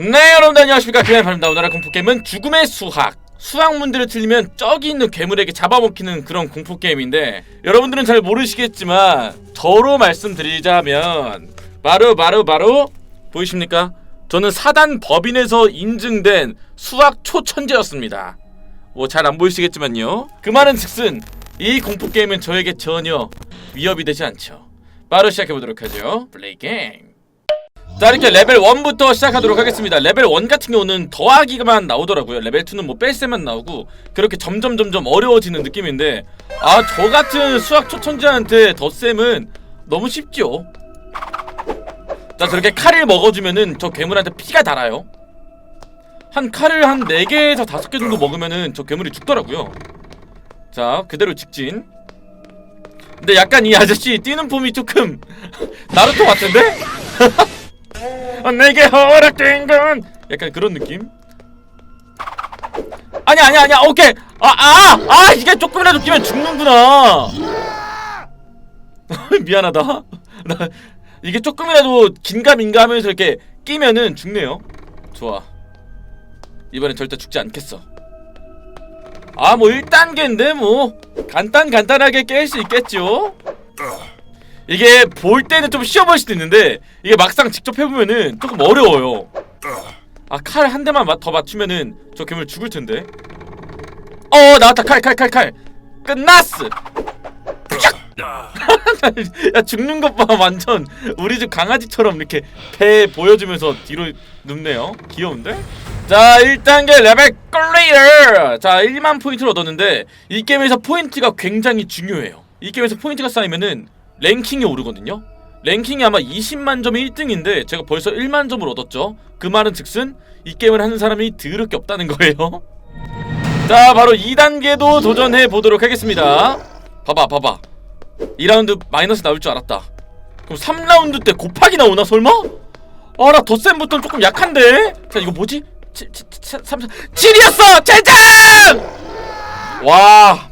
네 여러분들 안녕하십니까? 기나입니다. 오늘의 공포게임은 죽음의 수학. 수학문제를 틀리면 저기 있는 괴물에게 잡아먹히는 그런 공포게임인데 여러분들은 잘 모르시겠지만 저로 말씀드리자면 바로 바로 바로 보이십니까? 저는 사단 법인에서 인증된 수학 초천재였습니다. 뭐 잘 안 보이시겠지만요. 그 말은 즉슨 이 공포게임은 저에게 전혀 위협이 되지 않죠. 바로 시작해보도록 하죠. 플레이 게임 자 이렇게 레벨 1부터 시작하도록 하겠습니다. 레벨 1 같은 경우는 더하기만 나오더라고요. 레벨 2는 뭐 뺄셈만 나오고 그렇게 점점 점점 어려워지는 느낌인데 아 저 같은 수학 초천재한테 덧셈은 너무 쉽죠 자 저렇게 칼을 먹어주면은 저 괴물한테 피가 달아요. 한 칼을 한 4개에서 5개 정도 먹으면은 저 괴물이 죽더라고요. 자 그대로 직진. 근데 약간 이 아저씨 뛰는 폼이 조금 나루토 같은데? 어, 내게 허락된 건 약간 그런 느낌? 아니 아니 아니야 오케이. 아아아 아, 아, 이게 조금이라도 끼면 죽는구나. 미안하다. 나 이게 조금이라도 긴가민가 하면서 이렇게 끼면은 죽네요. 좋아. 이번엔 절대 죽지 않겠어. 아 뭐 1단계인데 뭐. 간단 간단하게 깰 수 있겠죠 이게 볼 때는 좀 쉬워 보일 수도 있는데 이게 막상 직접 해보면은 조금 어려워요. 아 칼 한 대만 마- 더 맞추면은 저 괴물 죽을 텐데. 어 나왔다 칼 칼 칼 칼. 끝났어. 야 죽는 것 봐 완전 우리 집 강아지처럼 이렇게 배 보여주면서 뒤로 눕네요. 귀여운데? 자 1단계 레벨 클리어 자 1만 포인트를 얻었는데 이 게임에서 포인트가 굉장히 중요해요 이 게임에서 포인트가 쌓이면은 랭킹이 오르거든요. 랭킹이 아마 20만 점이 1등인데 제가 벌써 1만 점을 얻었죠. 그 말은 즉슨 이 게임을 하는 사람이 드럽게 없다는 거예요. 자 바로 2단계도 도전해 보도록 하겠습니다. 봐봐 봐봐. 2라운드 마이너스 나올 줄 알았다. 그럼 3라운드 때 곱하기 나오나 설마? 아나 덧셈 부터는 조금 약한데? 자 이거 뭐지? 7, 7, 7, 3, 7이었어! 젠장! 와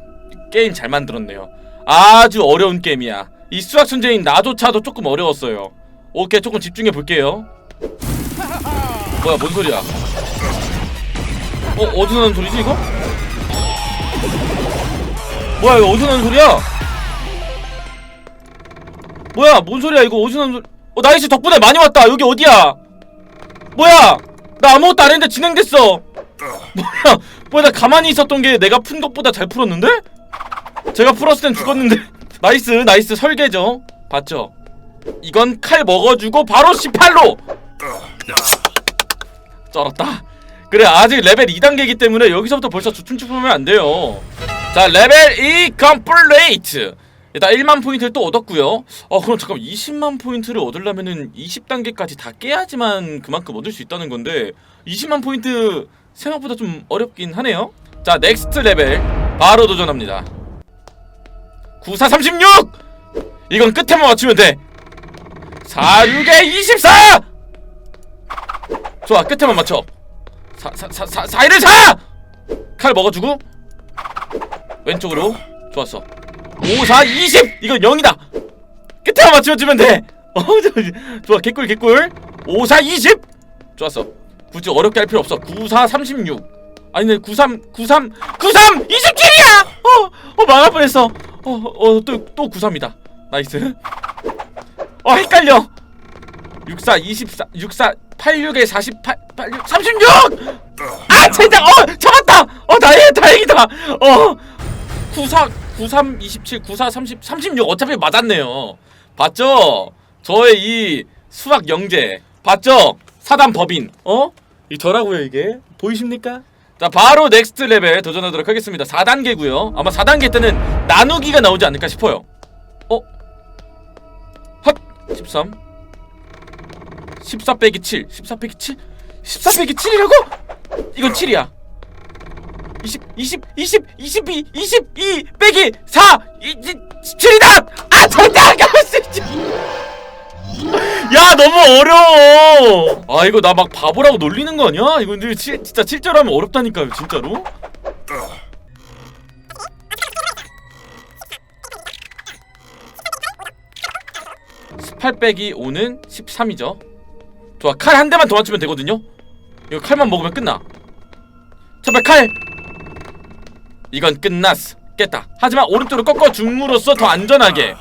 게임 잘 만들었네요. 아주 어려운 게임이야 이 수학 천재인 나조차도 조금 어려웠어요. 오케이 조금 집중해 볼게요. 뭐야 뭔 소리야? 어 어디서 나는 소리지 이거? 뭐야 이거 어디서 나는 소리야? 뭐야 뭔 소리야 이거 어디서 나는 소리? 어 나이스 덕분에 많이 왔다. 여기 어디야? 뭐야 나 아무것도 안 했는데 진행됐어. 뭐야 뭐야 나 가만히 있었던 게 내가 푼 것보다 잘 풀었는데? 제가 풀었을 땐 죽었는데 나이스 나이스 설계죠. 봤죠? 이건 칼 먹어주고 바로 18로! 쩔었다. 그래 아직 레벨 2단계이기 때문에 여기서부터 벌써 춤추면 안 돼요. 자 레벨 2 컴플레이트 일단 1만 포인트를 또 얻었고요. 어 그럼 잠깐 20만 포인트를 얻으려면은 20단계까지 다 깨야지만 그만큼 얻을 수 있다는 건데 20만 포인트 생각보다 좀 어렵긴 하네요. 자 넥스트 레벨 바로 도전합니다 9436! 이건 끝에만 맞추면 돼. 46에 24 좋아 끝에만 맞춰. 4 4 4 4 4 1을 4! 칼 먹어주고. 왼쪽으로. 좋았어. 5 4 20 이건 0이다. 끝에만 맞춰주면 돼. 어, 저- 좋아 개꿀 개꿀. 5 4 20 좋았어. 굳이 어렵게 할 필요 없어. 9 4 36 아니 네 93 93 93 27이야! 어, 어 망할 뻔했어 어어또또 93이다 나이스 어 헷갈려 64 24 64 86에 48 86 36! 아 진짜 어 잡았다! 어 다행 다행이다! 어 94 93 27 94 30 36 어차피 맞았네요. 봤죠? 저의 이 수학 영재 봤죠? 사단 법인 어? 이 저라고요 이게 보이십니까? 자 바로 넥스트 레벨 도전하도록 하겠습니다. 4단계고요. 아마 4단계 때는 나누기가 나오지 않을까 싶어요. 어? 헛! 13 14 빼기 7 14 빼기 7 14 빼기 7이라고? 이건 7이야. 20 20 20 22 22 빼기 4 17이다! 아 절대 안 가볼 수 있지 야 너무 어려워. 아 이거 나 막 바보라고 놀리는 거 아니야? 이거 근데 치, 진짜 실제로 하면 어렵다니까요 진짜로. 18 빼기 5는 13이죠. 좋아 칼 한 대만 더 맞추면 되거든요. 이거 칼만 먹으면 끝나. 제발 칼! 이건 끝났어 깼다. 하지만 오른쪽으로 꺾어 줌으로써 더 안전하게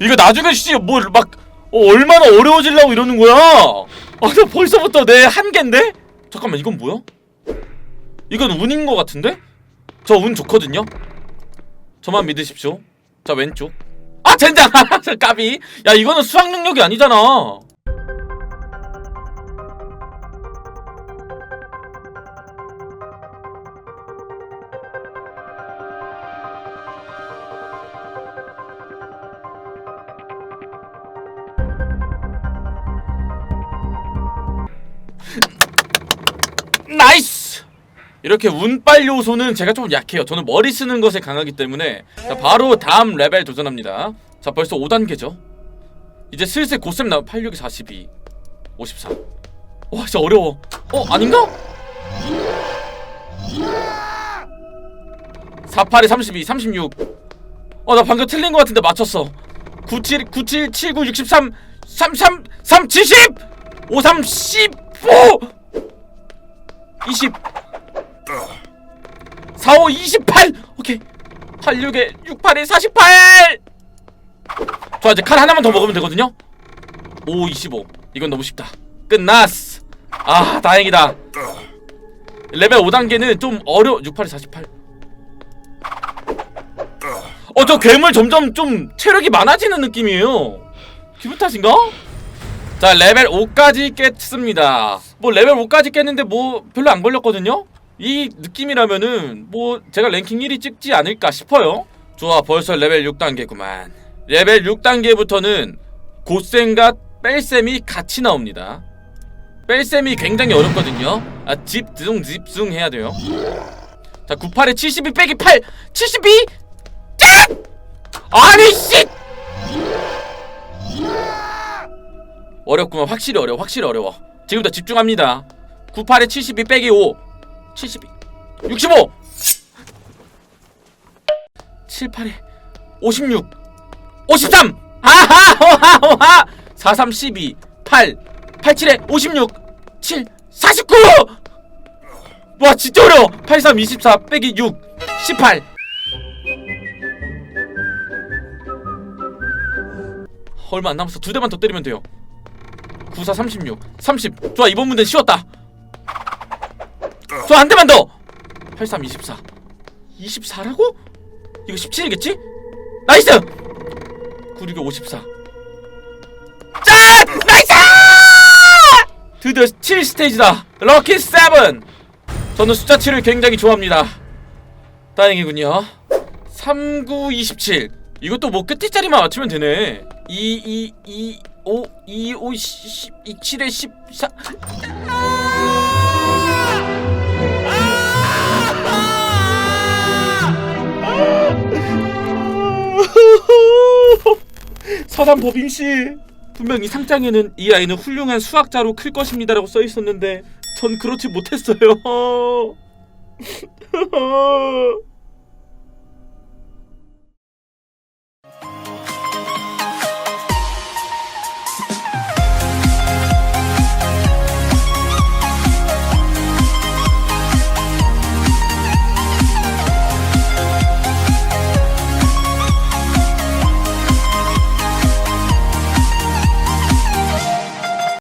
이거 나중에 진짜 뭐막 어, 얼마나 어려워지려고 이러는 거야? 아나 벌써부터 내 한계인데? 잠깐만 이건 뭐야? 이건 운인 거 같은데? 저 운 좋거든요? 저만 믿으십시오. 자 왼쪽. 아 젠장! 저 까비. 야 이거는 수학 능력이 아니잖아 나이스! 이렇게 운빨 요소는 제가 좀 약해요. 저는 머리 쓰는 것에 강하기 때문에 자, 바로 다음 레벨 도전합니다. 자 벌써 5단계죠. 이제 슬슬 고쌤 나오 8, 6, 42, 54. 와 진짜 어려워. 어 아닌가? 48에 32, 36. 어 나 방금 틀린 것 같은데 맞췄어. 97, 97, 79, 63, 33, 3, 70, 53, 15. 20 45 28 오케이. 86에 68에 48 좋아 이제 칼 하나만 더 먹으면 되거든요? 5 25 이건 너무 쉽다. 끝났어. 아 다행이다. 레벨 5단계는 좀 어려 68에 48 어 저 괴물 점점 좀 체력이 많아지는 느낌이에요. 기분 탓인가? 자 레벨 5까지 깼습니다. 뭐 레벨 5까지 깼는데 뭐 별로 안 걸렸거든요? 이 느낌이라면은 뭐 제가 랭킹 1위 찍지 않을까 싶어요. 좋아 벌써 레벨 6단계구만. 레벨 6단계부터는 고쌤과 뺄쌤이 같이 나옵니다. 뺄쌤이 굉장히 어렵거든요. 아 집중 집중 해야 돼요. 자 98에 72 빼기 8 72 짠! 아니 씨 어렵구만. 확실히 어려워 확실히 어려워. 지금부터 집중합니다. 98에 72 빼기 5 72 65 78에 56 53 아하! 호하 호하! 43 12 8 87에 56 7 49 와 진짜 어려워. 83 24 빼기 6 18 얼마 안 남았어. 두 대만 더 때리면 돼요 94 36 30 좋아 이번 문제는 쉬웠다. 좋아 한 대만 더. 83 24 24라고? 이거 17이겠지? 나이스! 96에 54 짠! 나이스! 드디어 7스테이지다. 럭키 7 저는 숫자 7을 굉장히 좋아합니다. 다행이군요. 39 27 이것도 뭐 끝뒷자리만 맞추면 되네. 2 2 2 5 2 5 10 2 7에 14 서단 법인 씨. 분명 이 상장에는 이 아이는 훌륭한 수학자로 클 것입니다라고 써 있었는데 전 그렇지 못했어요.